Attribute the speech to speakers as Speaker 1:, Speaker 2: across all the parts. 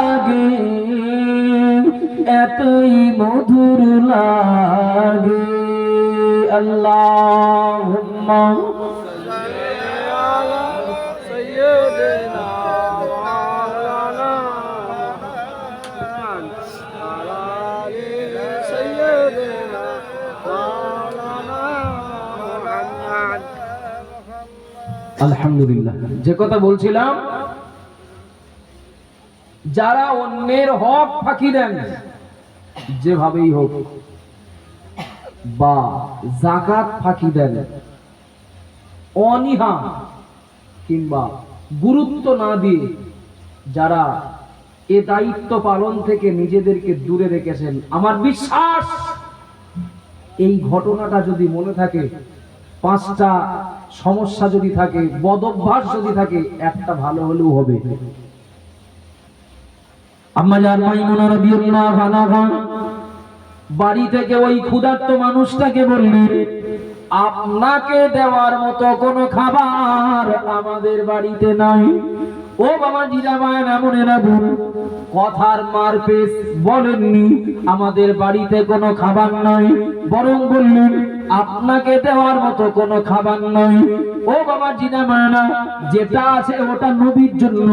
Speaker 1: লাগে এতই মধুর লাগে। আল্লাহ আলহামদুলিল্লাহ। যে কথা বলছিলাম যারা অন্যের হক ফাঁকি দেন, যেভাবেই হোক, বা জাকাত ফাঁকি দেন, অনিহা কিংবা গুরুত্ব না দিয়ে যারা এ দায়িত্ব পালন থেকে নিজেদেরকে দূরে রেখেছেন, আমার বিশ্বাস এই ঘটনাটা যদি মনে থাকে, পাঁচটা সমস্যা যদি থাকে বদভ্যাস যদি থাকে, একটা ভালো হলেও হবে। বাড়ি থেকে ওই ক্ষুধার্ত মানুষটাকে বললেন, আপনাকে দেওয়ার মতো কোনো খাবার আমাদের বাড়িতে নাই। ও বাবা জিরাবান এমন এরাবুন কথার মারপেস বলেননি, আমাদের বাড়িতে কোনো খাবার নাই। বরং বললেন, আপনাকে দেওয়ার মতো কোনো খাবার নাই। ও বাবা জিনা মানা যেটা আছে ওটা নবীর জন্য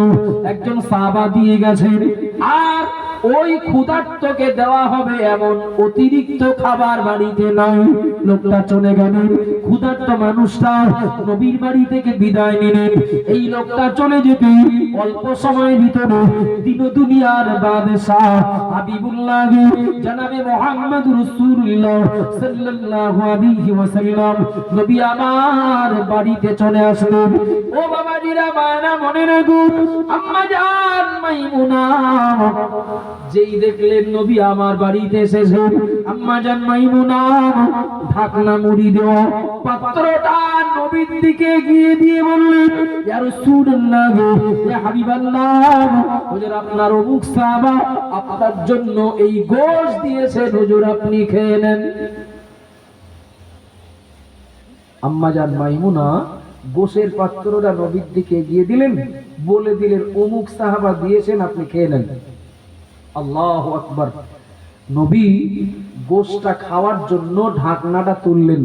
Speaker 1: একজন সাবা দিয়ে গেছেন। আর ওই ক্ষুধার্তকে দেওয়া হবে এমন অতিরিক্ত খাবার বাড়িতে নাই লোকটা চলে গেলেন। ক্ষুধার্ত মানুষটা নবীর বাড়ি থেকে বিদায় নিলেন। এই লোকটা চলে যেতে অল্প সময়ের ভিতরে দিন দুনিয়ার বাদশাহ হাবিবুল্লাহ জানাবে মোহাম্মদ রাসূলুল্লাহ সাল্লাল্লাহু আলাইহি ওয়াসাল্লাম। নবী আমার বাড়িতে চলে আসলেন। ও বাবা জিরা মায়না মনে রাখুন আম্মা জান, মাইমুনা। যেই দেখলেন নবী আমার বাড়িতে এসেছেন, আম্মা জান মাইমুনা, ঢাকনা মুড়ি দেওয়া। পাত্রটা নবীর দিকে গিয়ে দিয়ে বললেন, ইয়া রাসূলুল্লাহ, ইয়া হাবিবাল্লাহ, হুজুর আপনার অমুক সাহাবা, আপনার জন্য এই গোশ দিয়েছেন, হুজুর আপনি খেয়ে নেন। আম্মা জান মাইমুনা গোশের পাত্রটা নবীর দিকে এগিয়ে দিলেন, বলে দিলেন, অমুক সাহাবা দিয়েছেন, আপনি খেয়ে নেন। আল্লাহ আকবার। নবী গোশটা খাওয়ার জন্য ঢাকনাটা তুললেন।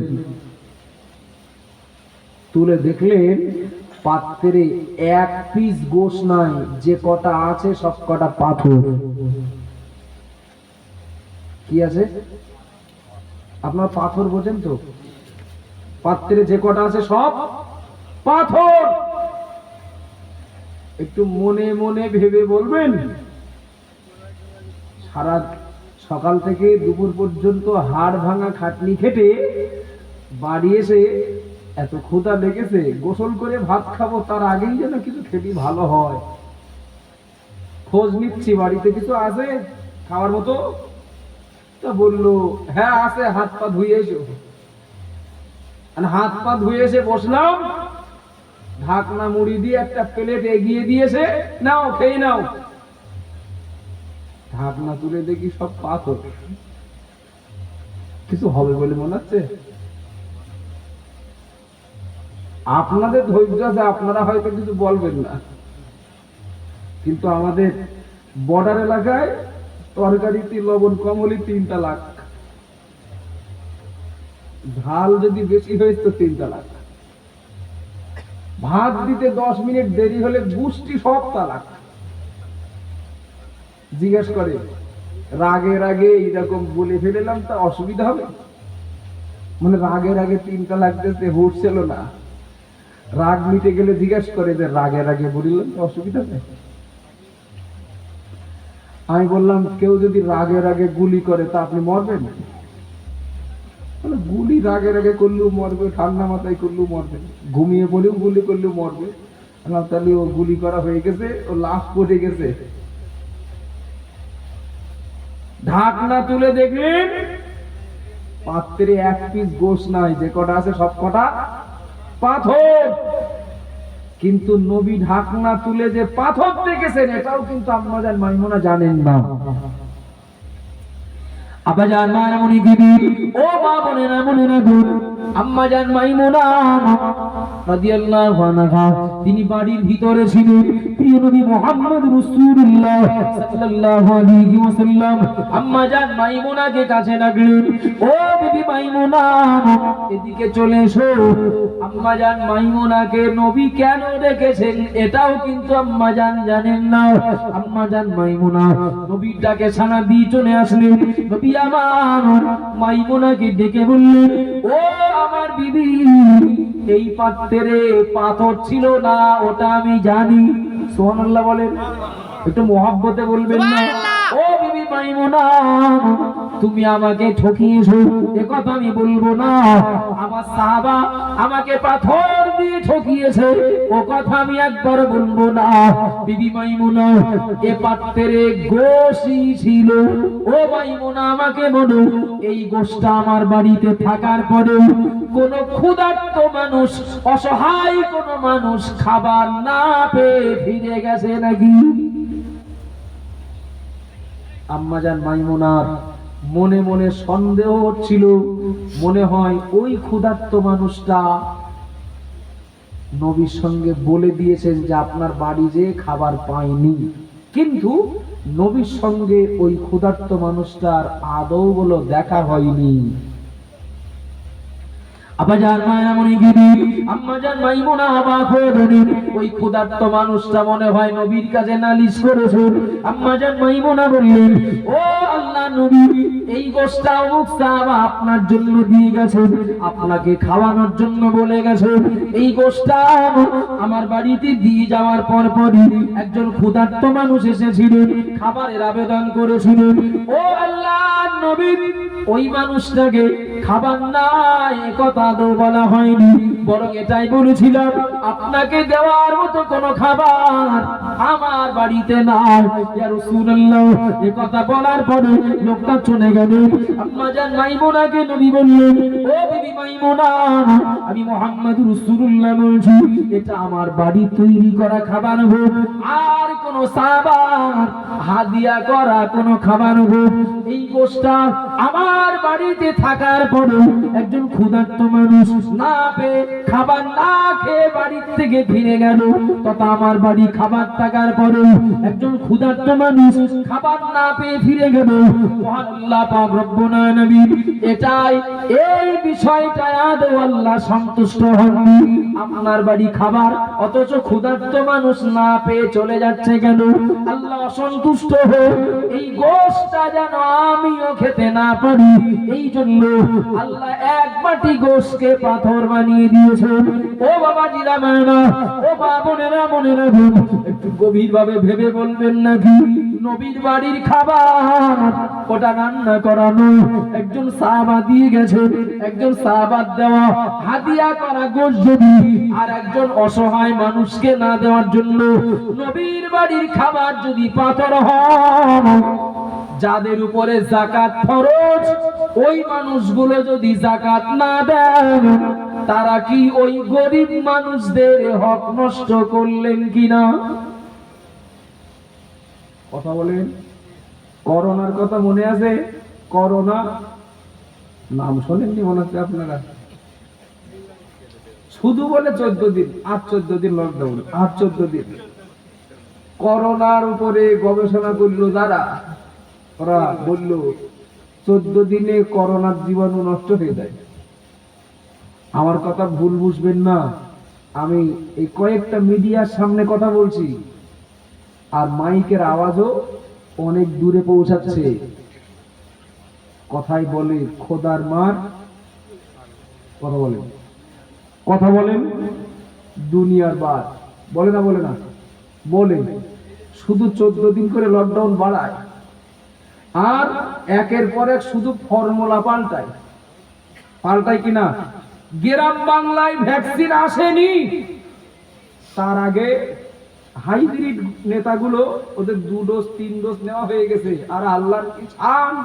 Speaker 1: তুলে দেখলেন পাত্রে এক পিস গোশ নাই, যে কটা আছে সব কটা পাথর। কি আছে? আপনার পাথর বোঝেন তো? পাত্রে যে কটা আছে সব পাথর। একটু মনে মনে ভেবে বলবেন। সারা সকাল থেকে দুপুর পর্যন্ত হাড় ভাঙা খাটনি খেটে বাড়ি এসে এত ক্ষুধা লেগেছে, গোসল করে ভাত খাব, তার আগেই যেন কিছু খেতে ভালো হয়। খোঁজ নিচ্ছি, বাড়িতে কিছু আছে খাওয়ার মতো? তা বলল হ্যাঁ আছে, হাত পা ধুয়ে এসো। হাত পা ধুয়ে এসে বসলাম, ঢাকনা মুড়ি দিয়ে একটা প্লেট এগিয়ে দিয়েছে, নাও, খেয়ে নাও। ঢাকনা তুলে দেখি সব পাথর। কিছু হবে বলে মনে হচ্ছে? আপনাদের ধৈর্য আছে, আপনারা হয়তো কিছু বলবেন না। কিন্তু আমাদের বর্ডার এলাকায় তরকারিতে লবণ কম হলে তিনটা লাখ। ঝাল যদি বেশি হয় তো তিনটা লাখ। ভাত দিতে দশ মিনিট দেরি হলে গুষ্টি সব তালাক জিজ্ঞেস করে রাগে রাগে এইরকম বলে ফেলেলাম তা অসুবিধা হবে? মানে রাগে রাগে তিনটা লাগতেছে হুট ছিল না। রাগ মিটে গেলে জিজ্ঞেস করে যে রাগে রাগে বলিলাম তো অসুবিধা নেই? আমি বললাম কেউ যদি রাগে রাগে গুলি করে তা আপনি মরবেন? বলে, গুলি রাগে রাগে করলেও মরবে ঠান্ডা মাথায় করলেও মরবে ঘুমিয়ে পড়েও গুলি করলেও মরবে। তাহলে ও গুলি করা হয়ে গেছে ও লাশ পড়ে গেছে। ঢাকনা তুলে দেখলেন, পাত্রে এক পিস গোস নাই, যে কটা আছে সব কটা পাথর। কিন্তু নবী ঢাকনা তুলে যে পাথর দেখেছেন, এটাও কিন্তু আপনাদের মাইমুনা জানেন না। আবাজান মা এমনই ও মা বোনেরা মনেরা গুণ আম্মা মাইমুনা রাদিয়াল্লাহু আনহা, তিনি বাড়ির ভিতরে ছিলেন। প্রিয় নবী মুহাম্মদ রাসূলুল্লাহ সাল্লাল্লাহু আলাইহি ওয়াসাল্লাম আম্মা কাছে ডাকলেন, ও বিবি মাইমুনা, এদিকে চলে এসো। আম্মা নবী কেন ডেকেছেন এটাও কিন্তু আম্মা জান জানেন না। আম্মা জান মাইমুনা নবীর ডাকে সানা দিয়ে চলে আসলেন। নবী আমার মাইমুনাকে ডেকে বললেন, ও আমার বিবি। এই পাত্রে পাথর ছিল না, ওটা আমি জানি। সোহানাল্লাহ বলেন। একটু মহাব্বতে বলবেন না? বিবি মাইমুনা তুমি আমাকে ঠকিয়েছো, এ কথা আমি বলব না। আমার সাহাবা আমাকে পাথর দিয়ে ঠকিয়েছে, ও কথা আমি একবার বলব না। বিবি মাইমুনা, এ পাত্রে গোশি ছিল। ও মাইমুনা, আমাকে বলো, এই গোশটা আমার বাড়িতে থাকার পরে কোন ক্ষুধার্ত মানুষ, অসহায় কোন মানুষ খাবার না পেয়ে ফিরে গেছে নাকি? আম্মাজান মাইমুনার, মনে মনে সন্দেহ ছিল মনে হয় ওই ক্ষুধার্ত মানুষটা নবীর সঙ্গে বলে দিয়েছেন যে আপনার বাড়ি যে খাবার পায়নি। কিন্তু নবীর সঙ্গে ওই ক্ষুধার্ত মানুষটার আদৌ বলো দেখা হয়নি। গিরি অবাক হয়ে ওই ক্ষুধার্ত মানুষটা মনে হয় নবীর কাছে নালিশ করেছে। বললেন, ও আল্লাহ নবী, এই সাহাবা আপনার জন্য দিয়ে গেছেন আপনাকে খাওয়ানোর জন্য বলে গেছে। এই গোশটা আমার বাড়িতে দিয়ে যাওয়ার পর পরই একজন ক্ষুধার্ত মানুষ এসেছিলেন খাবারের আবেদন করেছিলেন ও আল্লাহ নবী, ওই মানুষটাকে খাবার নাই, কথা তো বলা হয়নি। বরং এটাই বলেছিলাম, আপনাকে দেওয়ার মতো কোনো খাবার আমার বাড়িতে নাই। এ কথা বলার পরে লোকটা চলে গেল। আম্মা জান মাইমুনাকে নবী বললেন, ও আমি মুহাম্মদ রাসূলুল্লাহ বলছি, এটা আমার বাড়ি তৈরি করা খাবার হোক আর কোন হাদিয়া করা কোন খাবার হোক এই গোষ্ঠটা আমার বাড়িতে থাকার পরে একজন ক্ষুধার্ত মানুষ না পেয়ে খাবার না খেয়ে বাড়ির থেকে ফিরে গেল। তথা আমার বাড়ি খাবার থাকার পরে একজন ক্ষুধার্ত মানুষ খাবার না পেয়ে ফিরে গেল। আল্লাহ পাক আলামিন এটাই, এই আপনার বাড়ি খাবার, অথচ ক্ষুধার্ত মানুষ না পেয়ে চলে যাচ্ছে কেন? আল্লাহ অসন্তুষ্ট এই গোশটা যেন আমিও খেতে না পারি। এই জন্য আল্লাহ এক বাটি গোশকে পাথর বানিয়ে দিয়েছেন ও বাবা জিরা মায়না ও বাবনেরা মনেরা একটু গভীর ভাবে ভেবে বলবেন নাকি? নবীর বাড়ির খাবার। ওটা রান্না করানো। একজন সাহাবা দিয়ে গেছে। একজন সাহাবাদ দেওয়া। হাদিয়া করা গোশ যদি আর একজন অসহায় মানুষকে না দেওয়ার জন্য নবীর বাড়ির খাবার যদি পাথর হয় যাদের উপরে জাকাত ফরজ, ওই মানুষগুলো যদি জাকাত না দেন, তারা কি ওই গরিব মানুষদের হক নষ্ট করলেন কিনা? কথা বলেন। করোনার কথা মনে আছে? করোনা? নাম শোনেননি মনে হচ্ছে আপনারা। শুধু বলে চোদ্দ দিন, আর চোদ্দ দিন লকডাউন আর চোদ্দ দিন। করোনার উপরে গবেষণা করল যারা, ওরা বলল, চোদ্দ দিনে করোনার জীবাণু নষ্ট হয়ে যায়। আমার কথা ভুল বুঝবেন না। আমি এই কয়েকটা মিডিয়ার সামনে কথা বলছি। আর মাইকের আওয়াজও অনেক দূরে পৌঁছাচ্ছে। কথাই বলে, খোদার মার। কথা বলেন কথা বলেন, দুনিয়ার বার বলে না বলে না। বলে, শুধু চোদ্দ দিন করে লকডাউন বাড়ায়। আর একের পর এক শুধু ফর্মুলা পাল্টায়। পাল্টায় কিনা গ্রাম বাংলায় ভ্যাকসিন আসেনি। তার আগে হাইব্রিড নেতাগুলো, ওদের দু ডোজ, তিন ডোজ নেওয়া হয়ে গেছে। আর আল্লাহর কি ছান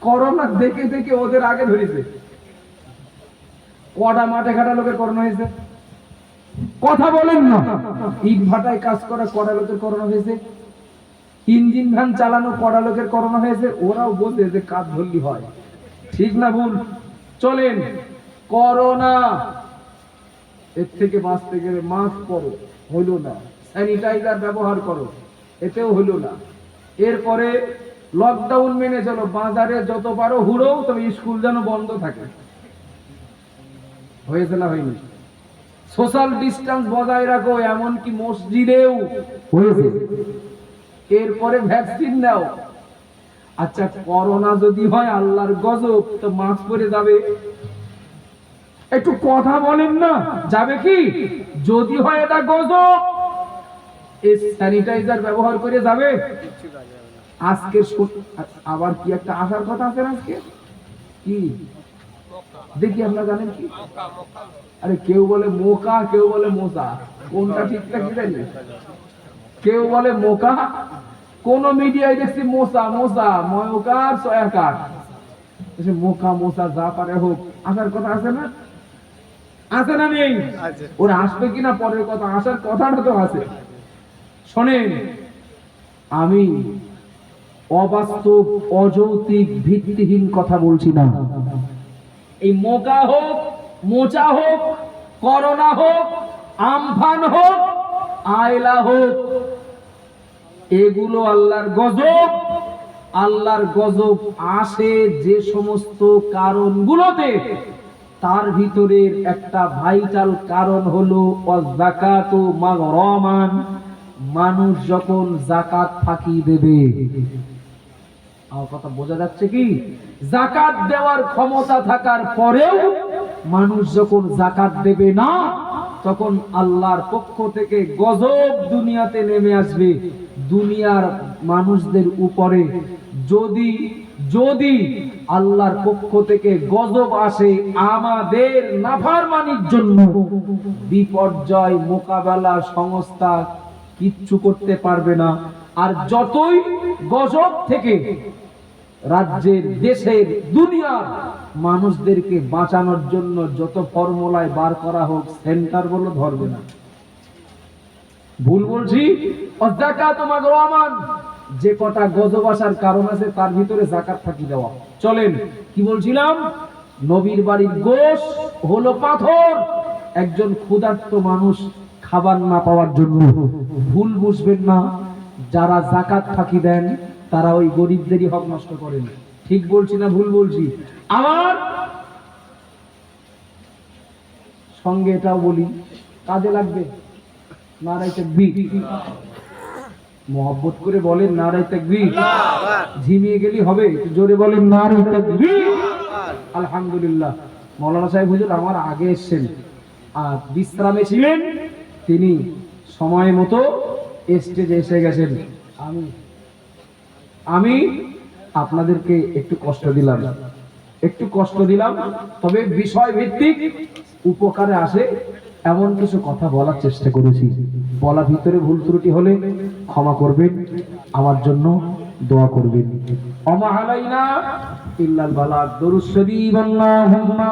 Speaker 1: করোনা দেখে দেখে ওদের আগে ধরেছে। কটা মাঠে ঘাটা লোকের করোনা হয়েছে? কথা বলেন না। ইট ভাটায় কাজ করা কড়া লোকের করোনা হয়েছে? ইঞ্জিন ভ্যান চালানো কড়া লোকের করোনা হয়েছে? ওরাও বোঝে যে কাজ ধরলি হয়। ঠিক না ভুল? চলেন। করোনা। এর থেকে বাঁচতে গেলে মাস্ক পরো হইল না। স্যানিটাইজার ব্যবহার করো, এতেও হইল না। এরপরে লকডাউন মেনে চলো, বাজারে যত পারো হুড়ো, তবে স্কুল যেন বন্ধ থাকে। হয়েছে না হয়নি? সোশ্যাল ডিস্টেন্স বজায় রাখো, এমনকি মসজিদেও হয়েছে। এরপরে ভ্যাকসিন নাও। আচ্ছা করোনা যদি হয়, আল্লাহর গজব, তো মাছ পরে যাবে। একটু কথা বলেন না, যাবে কি? যদি হয় এটা গজব। এই স্যানিটাইজার ব্যবহার করে যাবে। আজকে আবার কি একটা আসার কথা আছে আজকে? কি? দেখি আপনারা জানেন কি? আরে কেউ বলে মোকা কেউ বলে মোসা কোনটা ঠিকঠাক কি জানি? কেউ বলে মোকা। কোন মিডিয়ায় দেখছি মোসা মোসা ময়কার সয়াকার। মোকা মোসা যা পারে হোক। আসার কথা আছে না? আছে না নেই? ওরা আসবে কিনা? পরের কথা আসার কথাটা তো আছে। শোনেন, আমি অবাস্তব, অযৌক্তিক, ভিত্তিহীন কথা বলছি না। এই মোকা হোক মোচা হোক, করোনা হোক, আমফান হোক, আয়লা হোক, এগুলো আল্লাহর গজব। আল্লাহর গজব আসে যে সমস্ত কারণগুলোতে। তার ভিতরের একটা ভাইটাল কারণ হলো অজাকাত মাগরমান। মানুষ যখন জাকাত ফাঁকি দেবে। কথা বোঝা যাচ্ছে কি? জাকাত দেওয়ার ক্ষমতা থাকার পরেও মানুষ যখন জাকাত দেবে না, তখন আল্লাহর পক্ষ থেকে গজব দুনিয়াতে নেমে আসবে। দুনিয়ার মানুষদের উপরে যদি যদি আল্লাহর পক্ষ থেকে গজব আসে আমাদের নাফারমানির জন্য, বিপর্যয় মোকাবেলা সংস্থা কিচ্ছু করতে পারবে না। আর যতই গজব থেকে রাজ্যের, দেশের, দুনিয়ার মানুষদেরকে বাঁচানোর জন্য যত ফর্মুলায় বার করা হোক, সেন্টার বলে ধরবে না। ভুল বলছি? অজাকাত মাগরামান যে কটা গজব আসার কারণ আছে, তার ভিতরে জাকাত ফাঁকি দেওয়া। চলেন, কি বলছিলাম? নবীর বাড়ির গোশ হলো পাথর। একজন ক্ষুধার্ত মানুষ খাবার না পাওয়ার জন্য ভুল বুঝবেন না। যারা জাকাত ফাঁকি দেন, তারা ওই গরিবদেরই হক নষ্ট করেন। ঠিক বলছি না ভুল বলছি? আমার সঙ্গে এটাও বলি, কাজে লাগবে। নারাই তাকবীর। মহব্বত করে বলেন নারাই তাকবীর। ঝিমিয়ে গেলি হবে জোরে বলেন নারাই তাকবীর। আলহামদুলিল্লাহ। মৌলানা সাহেব হুজুর আমার আগে এসেছেন। আর বিশ্রামে ছিলেন তিনি সময় মতো স্টেজে এসে গেছেন। আমি আমি আপনাদেরকে একটু কষ্ট দিলাম। একটু কষ্ট দিলাম, তবে বিষয় ভিত্তিক উপকারে আসে এমন কিছু কথা বলার চেষ্টা করেছি। বলা ভিতরে ভুল ত্রুটি হলে ক্ষমা করবেন, আমার জন্য দোয়া করবেন। অমাহালাইনা ইল্লাল বালাগ দরুদ শরীফ আল্লাহুম্মা।